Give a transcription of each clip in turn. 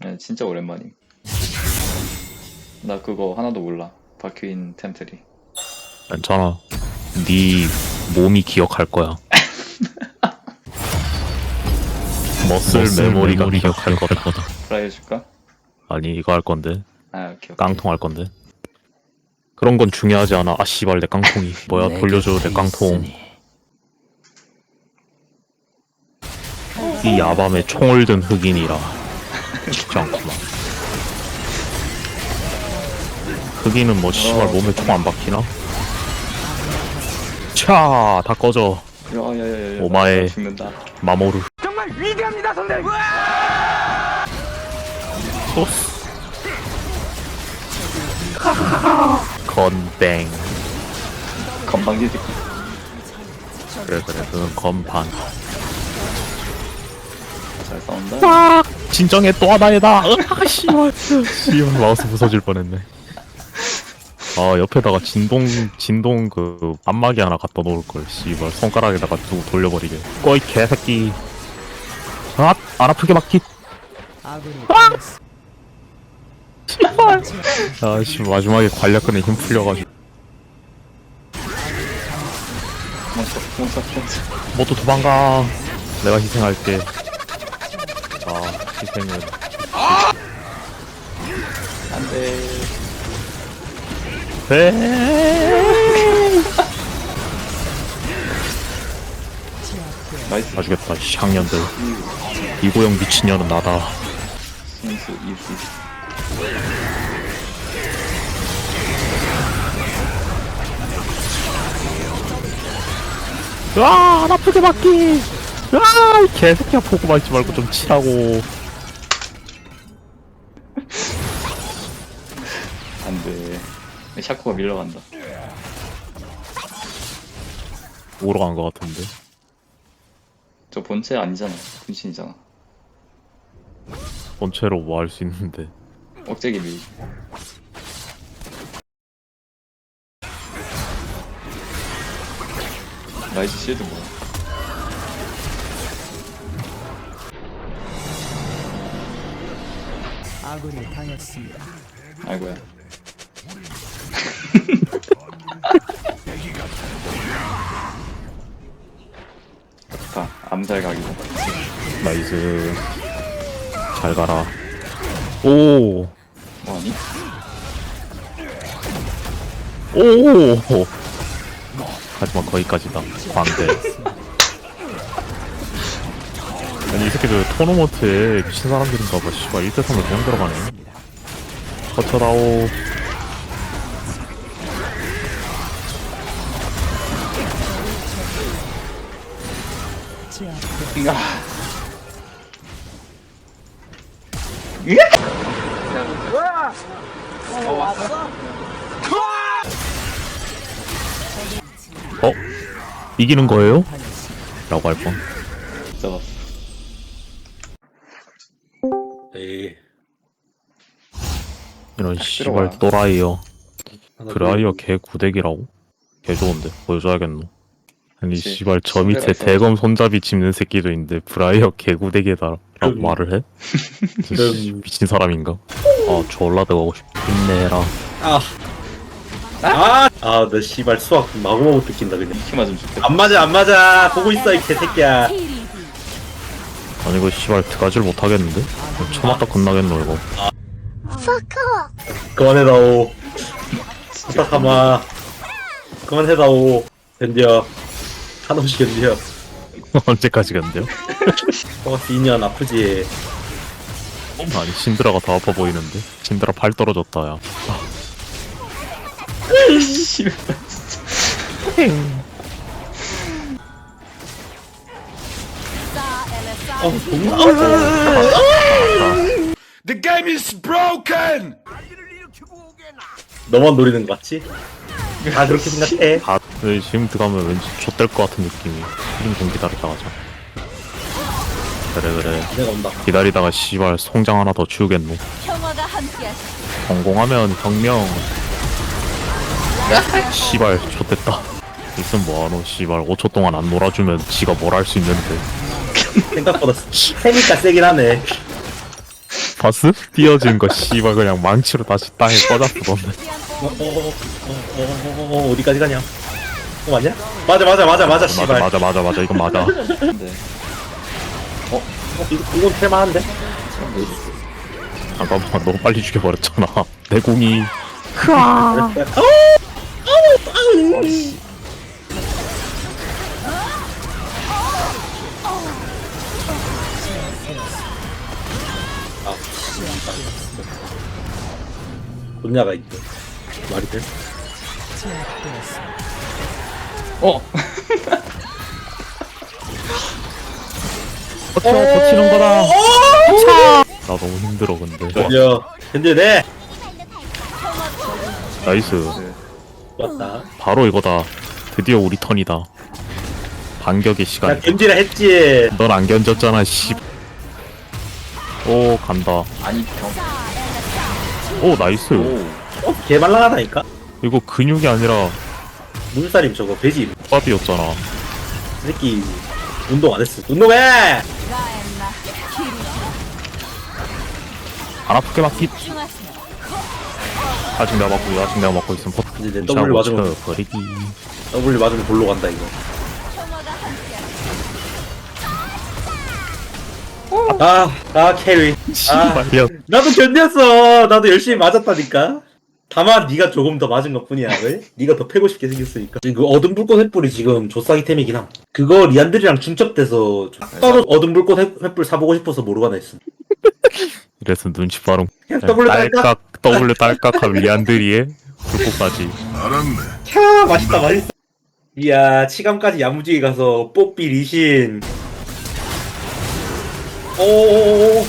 네, 진짜 오랜만임. 나 그거 하나도 몰라. 박혀인 템트리. 괜찮아. 네 몸이 기억할 거야. 머슬, 메모리가, 기억할 거다. 프라이 해줄까? 아니 이거 할 건데 아, 오케이. 오케이. 깡통 할 건데. 그런 건 중요하지 않아. 아 씨발 내 깡통이 뭐야 돌려줘 내 깡통. 이 야밤에 총을 든 흑인이라 쉽지 않구나. 흑인은 뭐 씨발 몸에 총 안 박히나? 차, 다 꺼져. 야, 야, 야, 야, 야. 오마에. 죽는다. 마모루. 정말 위대합니다, 선생님. 소스. 건뱅. 건방지지. 그래 그래, 그건 건반. 잘 싸운다. 아, 진정해 또 하나에다. 아, 씨발. 씨발 마우스 부서질 뻔했네. 아 옆에다가 진동 진동 그 안마기 하나 갖다 놓을 걸. 씨발 손가락에다가 두고 돌려버리게. 꺼이 개새끼. 아, 안 아프게 막히. 아! 씨발. 아, 씨 마지막에 관략근에 힘 풀려가지고. 모두 도망가. 내가 희생할게. 아, 희생은 안 돼. 배. 나이스. 봐주겠다, 씨, 학년들. 이고영 미친년은 나다. 순수, 이수. 와, 안 아프게 맞기. 아, 이 개새끼야 보고 말지 말고 좀 치라고. 샤코가 밀러간다. 오러 간 것 같은데. 저 본체 아니잖아. 분신이잖아. 본체로 뭐 할 수 있는데. 억제기 밀. 나이스 실드 뭐야? 아군이 당했습니다. 아이고야. 좋다. 암살 각이다. 나이스. 잘 가라. 오, 뭐하니? 오. 하지만 거기까지다. 광대. 아니 이 새끼들 토너먼트에 미친 사람들인가 봐. 씨발 1대3을 그냥 들어가네. 거쳐다오. 제압 아. 어? 이기는 거예요? 라고 할 뻔. 잡았어. 에이 이런 들어와. 씨발 또라이요. 하나 드라이어 개 구대기라고? 개 좋은데 보여줘야겠노. 아니 그치. 씨발 저 밑에 신뢰가. 대검 손잡이 짚는 새끼도 있는데 브라이어 개 구대기다라고 음. 말을 해? 씨, 음. 미친 사람인가? 아 졸라 들어가고 싶. 힘내라. 아! 아! 아, 나 씨발 수학 마구마구 뜯긴다 그냥 키 맞으면 좋겠다. 안 맞아 안 맞아 보고 있어 이 개새끼야 아니 이거 씨발 드가지를 못하겠는데? 처맞다 끝나겠노 이거. 그만해다오 부탁하마 그만해다오 견뎌 한없이 견뎌 언제까지 간대요? 어 2년 아프지 아니 신드라가 더 아파 보이는데? 신드라 팔 떨어졌다 야. 씨발. 어 존나 아파 The game is broken! 너만 노리는 거 맞지? 다 그렇게 생각해 다 네, 지금 들어가면 왠지 좆될 것 같은 느낌이. 힘좀 기다렸다 가자. 그래 그래. 내가 온다 기다리다가 씨발 송장 하나 더 치우겠노. 평화가 함께하시. 성공하면 혁명. 씨발 좆됐다. 있으면 뭐하노 씨발 5초 동안 안 놀아주면 지가 뭘 할 수 있는데 생각보다 세니까 세긴 하네 바스? 띄어진 거 씨발 그냥 망치로 다시 땅에 꽂았어 너네 어, 어, 어, 어, 어, 어, 어디까지 가냐? 어, 맞냐? 맞아, 맞아, 맞아, 맞아, 맞아 씨발. 맞아 맞아 맞아 이건 맞아 근데 어, 이거, 이건 텔만한데? 잠깐만 너무 빨리 죽여버렸잖아 내 공이 분야가 있대. 말이 돼? 어. 버텨 버티는 거다. 나 너무 힘들어 근데. 드디어, 현재네! 나이스. 왔다. 바로 이거다. 드디어 우리 턴이다. 반격의 나 시간. 견지라 했지. 넌 안 견뎠잖아 씨 오 간다. 아니 병. 오 나이스. 오. 어, 개발랑하다니까? 이거 근육이 아니라 물살임 저거, 배지. 밥이었잖아 이 새끼, 운동 안 했어. 운동해! 안 아프게 맞기 아직 내가 맞고 아직 내가 맞고 있으면 버튼 이제 내 W 맞으면, 버리기 W 맞으면 볼로 간다, 이거. 아, 아, 캐리. 아, 씨발 야 나도 견뎠어. 나도 열심히 맞았다니까. 다만 네가 조금 더 맞은 것 뿐이야. 왜? 네가 더 패고 싶게 생겼으니까. 지금 그 어둠 불꽃 횃불이 지금 조싸기 템이긴 함. 그거 리안들이랑 중첩돼서 따로 어둠 불꽃 횃- 횃불 사보고 싶어서 모르가나 했음. 이래서 눈치 빠름 그냥 W 딸까? 딸깍 W 딸깍한 리안드리에 불꽃까지 캬 맛있다 맛있어. 이야 치감까지 야무지게 가서 뽀삐 리신. 오오오오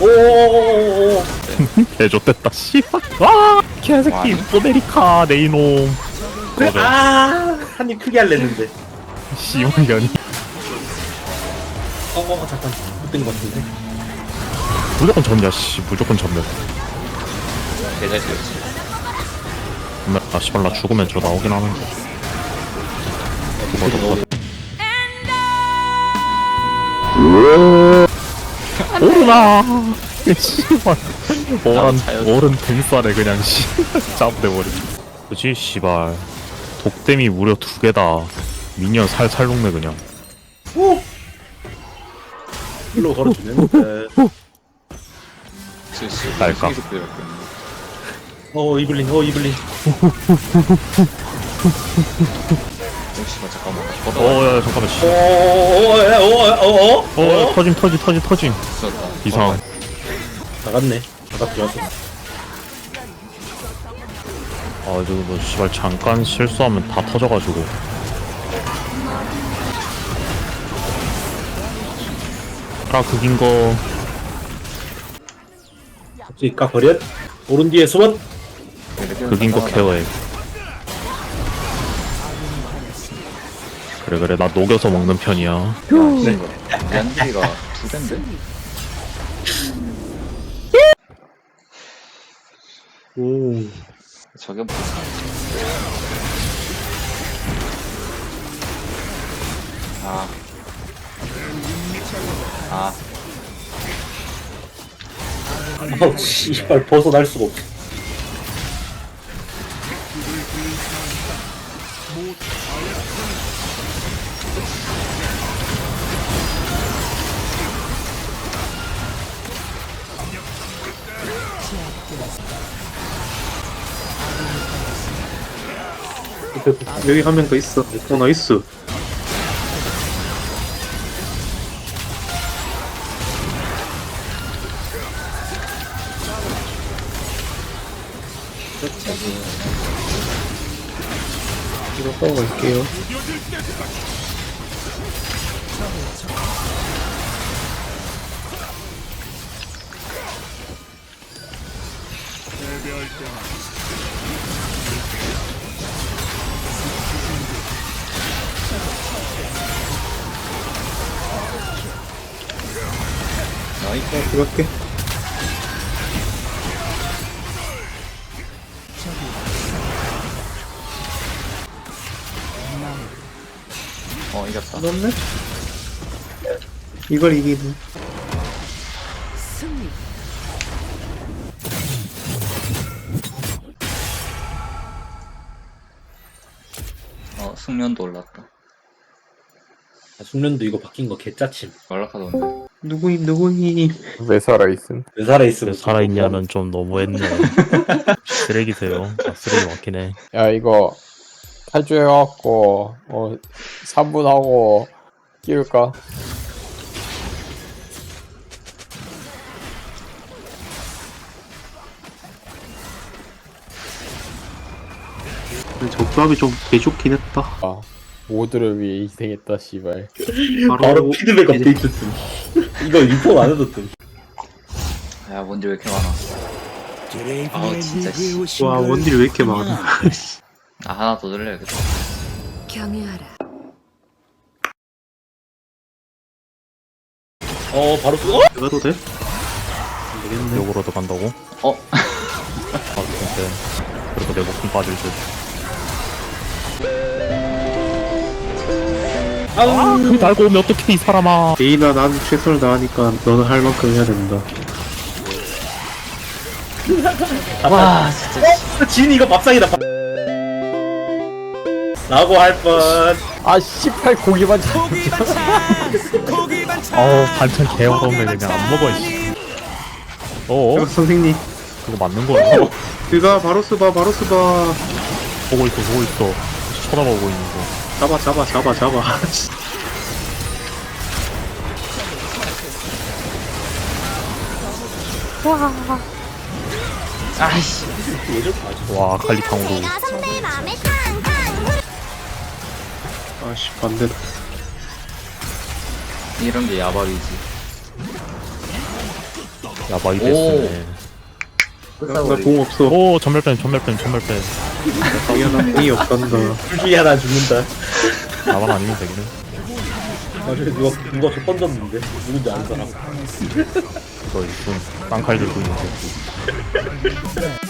오오오오오 개좋댔다 씨발. 와! 개새끼 와니? 포데리카 내 이놈. 그래 그거죠. 아한입 크게 할랬는데. 씨발년이 어 어 잠깐. 못된 것 같은데. 무조건 전멸 씨. 무조건 전멸. 전멸 아 씨발 나 죽으면 저 나오긴 하는데 죽어도 오르나 씨발 오란 자연. 오른 등살에 그냥 씨 잡대버리 그지 씨발 독댐이 무려 두 개다 미니언 살살 녹네 그냥 일로 걸어주면. 슬슬 날까? 어 이블린 어 이블린. 잠시만 잠깐만 걷어 어야 잠깐만 씨 어, 터짐 터짐 터짐 터짐 이상 나갔네. 나갔 좋았어. 아 이거 뭐 씨발 잠깐 실수하면 다 터져가지고 아 극인 거 갑자기 까 버렸. 오른 뒤에 숨었. 극인 거 케어해 그래 그래 나 녹여서 먹는 편이야 네. 얀디가 두 밴데? 오. 저게 뭐 아. 아, 어 씨발 벗어날 수가 없어. 여기 한 명 더 있어. 어, 나이스. 이거 하고 갈게요. 나이스 들어갈게. 어 이겼다. 넣네? 이걸 이기는 어 숙련도 올랐다. 아, 숙련도 이거 바뀐 거 개짜침. 연락하던데. 누구임 누구임 왜 살아있음? 왜 살아있으면 왜 살아있냐면 좀 너무했네. 쓰레기세요. 아, 쓰레기 맞긴 해. 야 이거 탈주해갖고 어 3분 하고 끼울까? 저 조합이 좀 개좋긴 했다 아 모두를 위해 희생했다 씨발 바로 바로 피드백 업데이트 뜸. 이거 리포 안 해도 뜸. 야, 뭔지 왜 이렇게 많아. 아우, 진짜, 씨. 와 원딜 왜 이렇게 많아 아, 하나 더 들려야겠다. 경유하라. 어 바로 그 어? 가도 돼? 안 되겠네 욕으로도 간다고? 어? 아, 근데 그래도 내 목숨 빠질 듯. 아, 그 달고 오면 어떡해, 이 사람아. 데이나 난 최선을 다하니까 너는 할 만큼 해야 된다 와, 진짜. 진 이거 밥상이다. 밥... 라고 할 뻔. 아 씨발 고기만 잘 어우, 반찬 개 어려운데 그냥 안 먹어, 씨. 어? 야, 선생님 그거 맞는 거야? 그가 바로스 봐 바로스 봐 보고 있어, 보고 있어. 쳐다보고 있는 거. 잡아 잡아 잡아 잡아 아이씨. 와, 칼리탕으로. 아씨 반대다 이런 게 야박이지. 야바이 오. 됐네. 나 공 없어 오, 전멸뱀, 전멸뱀, 전멸뱀. 나 공이 없단다 하나 죽는다. 나만 아니면 되기는. 아, 저기 누가 누가 저 던졌는데 누군지 아는 사람. 이거 있음. 쌍칼 들고 있는 거.